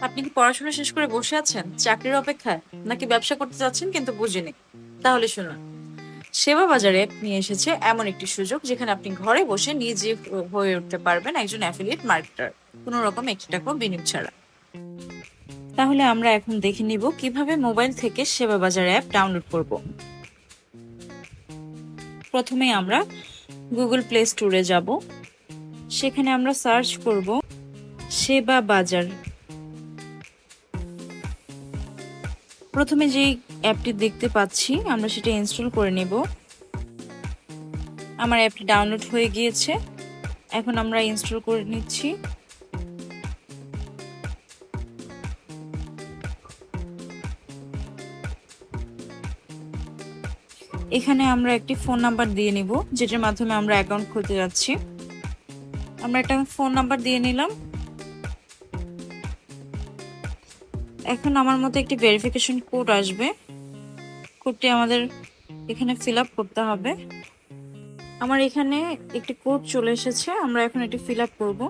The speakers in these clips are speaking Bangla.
আপনি কি পড়াশোনা শেষ করে বসে আছেন? চাকরির অপেক্ষায়? নাকি ব্যবসা করতে যাচ্ছেন কিন্তু বুঝিনি। তাহলে শুনুন। সেবা বাজারে নিয়ে এসেছে এমন একটি সুযোগ যেখানে আপনি ঘরে বসে নিজে হয়ে উঠতে পারবেন একজন অ্যাফিলিয়েট মার্কেটার কোনো রকম একটি টাকা বিনিয়োগ ছাড়া। তাহলে আমরা এখন দেখে নিব কীভাবে মোবাইল থেকে সেবা বাজার অ্যাপ ডাউনলোড করব। প্রথমে আমরা গুগল প্লে স্টোরে যাব। সেখানে আমরা সার্চ করব সেবা বাজার। প্রথমে যে অ্যাপটি দেখতে পাচ্ছি, আমরা সেটা ইনস্টল করে নেব। আমার অ্যাপটি ডাউনলোড হয়ে গিয়েছে। এখন আমরা ইনস্টল করে নিচ্ছি। এখানে আমরা একটি ফোন নাম্বার দিয়ে নিব, যেটার মাধ্যমে আমরা অ্যাকাউন্ট খুলতে যাচ্ছি। আমরা একটা ফোন নাম্বার দিয়ে নিলাম। এখন আমার মতো একটি ভেরিফিকেশন কোড আসবে। কোডটি আমাদের এখানে ফিল আপ করতে হবে। আমার এখানে একটি কোড চলে এসেছে, আমরা এখন এটি ফিল আপ করব।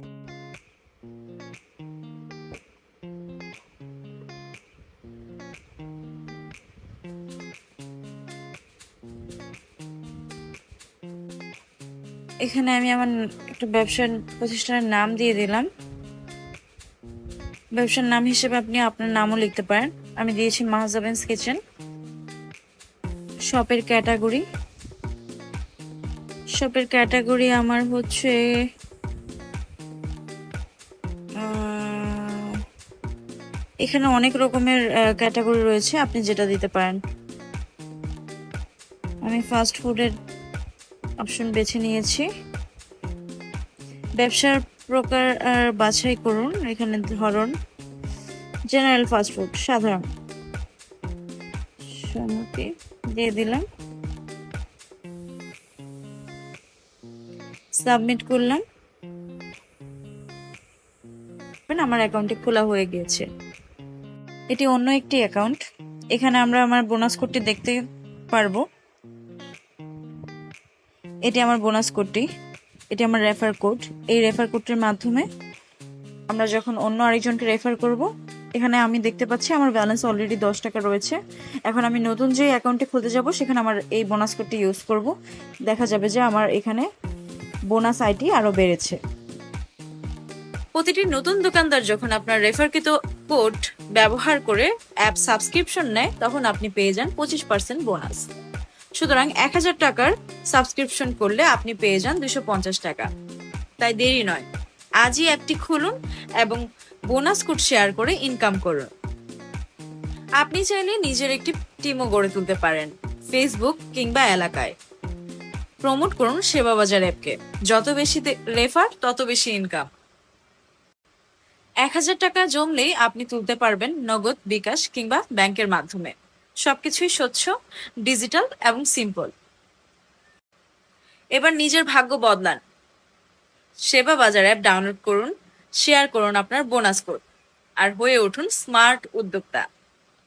এখানে আমি আমার একটা ব্যবসার প্রতিষ্ঠানের নাম দিয়ে দিলাম। ব্যবসার নাম হিসেবে আপনি আপনার নামও লিখতে পারেন। আমি দিয়েছি মাহজাবেন্স কিচেন শপের ক্যাটাগরি। শপের ক্যাটাগরি আমার হচ্ছে এখানে অনেক রকমের ক্যাটাগরি রয়েছে, আপনি যেটা দিতে পারেন। আমি ফাস্ট ফুডের অপশন বেছে নিয়েছি। ব্যবসার প্রকার আর বাছাই করুন এখানে ধরুন জেনারেল ফাস্ট ফুড সাধারণ। সম্মতি দিয়ে দিলাম। সাবমিট করলাম। আমার অ্যাকাউন্টটি খোলা হয়ে গিয়েছে। এটি অন্য একটি অ্যাকাউন্ট এখানে আমরা আমার বোনাস কোডটি দেখতে পারব। এটি আমার বোনাস কোডটি এটি আমার রেফার কোড এই রেফার কোডটির মাধ্যমে আমরা যখন অন্য আরেকজনকে রেফার করব, এখানে আমি দেখতে পাচ্ছি আমার ব্যালেন্স অলরেডি দশ টাকা রয়েছে। এখন আমি নতুন যে অ্যাকাউন্টে খুলতে যাব, সেখানে আমার এই বোনাস কোডটি ইউজ করব। দেখা যাবে যে আমার এখানে বোনাস আইটি আরও বেড়েছে। প্রতিটি নতুন দোকানদার যখন আপনার রেফারকৃত কোড ব্যবহার করে অ্যাপ সাবস্ক্রিপশন নেয়, তখন আপনি পেয়ে যান পঁচিশ পার্সেন্ট বোনাস সুতরাং এক হাজার টাকার সাবস্ক্রিপশন করলে আপনি পেয়ে যান দুশো পঞ্চাশ টাকা। তাই দেরি নয়। আজই অ্যাপটি খুলুন এবং বোনাস কোড শেয়ার করে ইনকাম করুন। আপনি চাইলে নিজের একটি টিমও গড়ে তুলতে পারেন ফেসবুক কিংবা এলাকায়। প্রমোট করুন সেবা বাজার অ্যাপকে যত বেশি রেফার তত বেশি ইনকাম এক হাজার টাকা জমলেই আপনি তুলতে পারবেন নগদ বিকাশ কিংবা ব্যাংকের মাধ্যমে। সবকিছুই স্বচ্ছ, ডিজিটাল এবং সিম্পল। এবার নিজের ভাগ্য বদলান। সেবা বাজার অ্যাপ ডাউনলোড করুন, শেয়ার করুন আপনার বোনাস কোড, আর হয়ে উঠুন স্মার্ট উদ্যোক্তা।